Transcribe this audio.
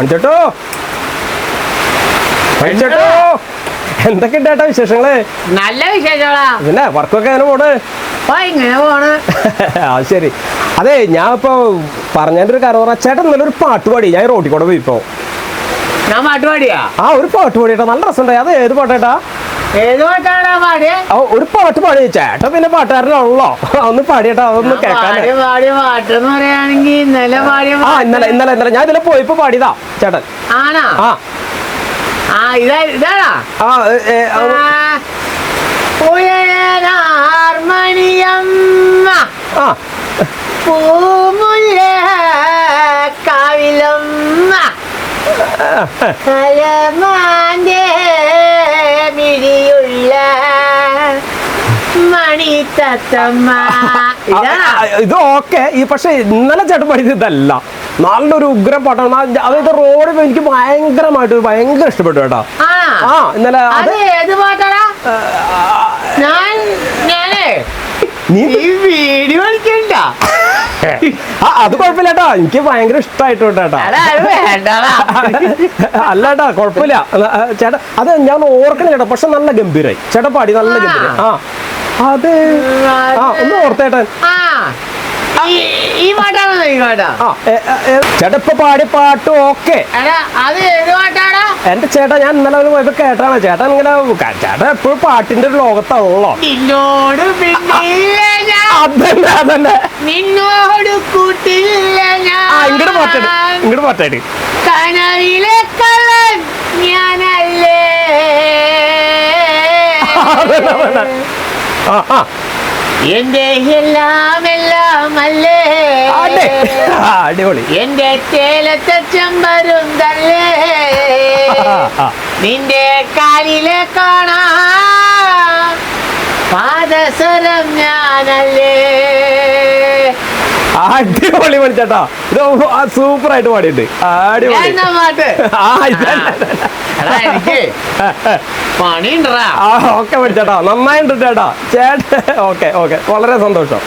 മണിച്ചേട്ടോ മണിച്ചേട്ടോ എന്തൊക്കെ ഉണ്ടായിട്ടാ വിശേഷങ്ങൾ? നല്ല വിശേഷങ്ങളാ. പിന്നെ വർക്കൊക്കെ അങ്ങനെ പോണ്? ഇങ്ങനെ പോണ്. ആ ശരി. അതെ ഞാൻ ഇപ്പൊ പറഞ്ഞതിന്റെ ഒരു കാര്യം പറഞ്ഞാൽ ചേട്ടൻ നല്ലൊരു പാട്ട് പാടി. ഞാൻ റോട്ടിൽ കൂടെ പോയി ഇപ്പൊ. ഞാൻ പാട്ട് പാടിയാ? ആ ഒരു പാട്ട് പാടിയേട്ടാ. നല്ല രസമുണ്ടായി. അതെ ഏത് പാട്ടേട്ടാ ഒരു പാട്ട് പാടി ചേട്ടൻ പിന്നെ പാട്ടുകാരനാണല്ലോ. ഒന്ന് പാടിയേട്ടാ അതൊന്ന് കേൾക്കാൻ ആ ഇന്നലെ ഇന്നലെ ഇന്നലെ. ഞാൻ ഇതിലെ പോയിപ്പോ പാടിയതാ ചേട്ടൻ. ആണോ? ആ. ആ ആ പൂമുല്ല കാവിലമ്മ. ഇത്. ഓക്കെ. ഈ പക്ഷെ ഇന്നലെ ചേട്ടൻ പഠിച്ചത് ഇതല്ല. നല്ലൊരു ഉഗ്ര പാട്ടാണ്. അതായത് റോഡ് എനിക്ക് ഭയങ്കരമായിട്ട് ഭയങ്കര ഇഷ്ടപ്പെട്ടു കേട്ടോ. ആ. ഇന്നലെ അത് കൊഴപ്പില്ലാട്ടാ ഏത് പാട്ടാടാ? ഞാൻ ഞാനേ നീ ഈ വീഡിയോ കളിക്കണ്ട ആ അത് കുഴപ്പമില്ല കേട്ടോ. എനിക്ക് ഭയങ്കര ഇഷ്ടമായിട്ട് കേട്ടോ. അല്ല കേട്ടോ കുഴപ്പമില്ല. ചേട്ടാ അത് ഞാൻ ഓർക്കണം ചേട്ടാ പക്ഷെ നല്ല ഗംഭീരായി. ചേട്ടാ പാടി നല്ല ഗംഭീരായി. ഗംഭീരം ആ. അത്. ആ ഒന്ന് ഓർത്തേട്ടൻ ഈ- പാട്ടാണോ ഈ പാട്ടാ? ചേട്ടപ്പ പാടി പാട്ട് ഓക്കെ അത് ഏത് പാട്ടാടാ? എന്റെ ചേട്ടാ ഞാൻ ഇന്നലെ ഒരു പോയപ്പോ കേട്ടാണ് ചേട്ടൻ ഇങ്ങനെ ചേട്ടൻ എപ്പോഴും പാട്ടിന്റെ ഒരു ലോകത്താണല്ലോ നിന്നോട് അതന്നെ അതന്നെ. നിന്നോട് കൂട്ടില്ല ഇങ്ങോട്ട് പാട്ടാണ് ഞാൻ ഇങ്ങോട്ട് പാട്ടായിട്ട് കനവിലെ കള്ളൻ ഞാനല്ലേ അതന്നെ, അതന്നെ. ആ ആ എന്റെ എല്ലാം എല്ലാം അല്ലേ? അടിപൊളി. എന്റെ ചേലത്തെ ചെമ്പരും തല്ലേ. നിന്റെ കാലിലെ കാണാ. പാദസരം ഞാനല്ലേ? അടിപൊളി പഠിച്ചേട്ടാ. ഇത് സൂപ്പർ ആയിട്ട് പാടിയിട്ട് അടിപൊളി. ആ ഓക്കെ പഠിച്ചേട്ടാ. നന്നായിട്ടുണ്ട് ചേട്ടാ. ചേട്ടൻ ഓക്കെ ഓക്കെ. വളരെ സന്തോഷം.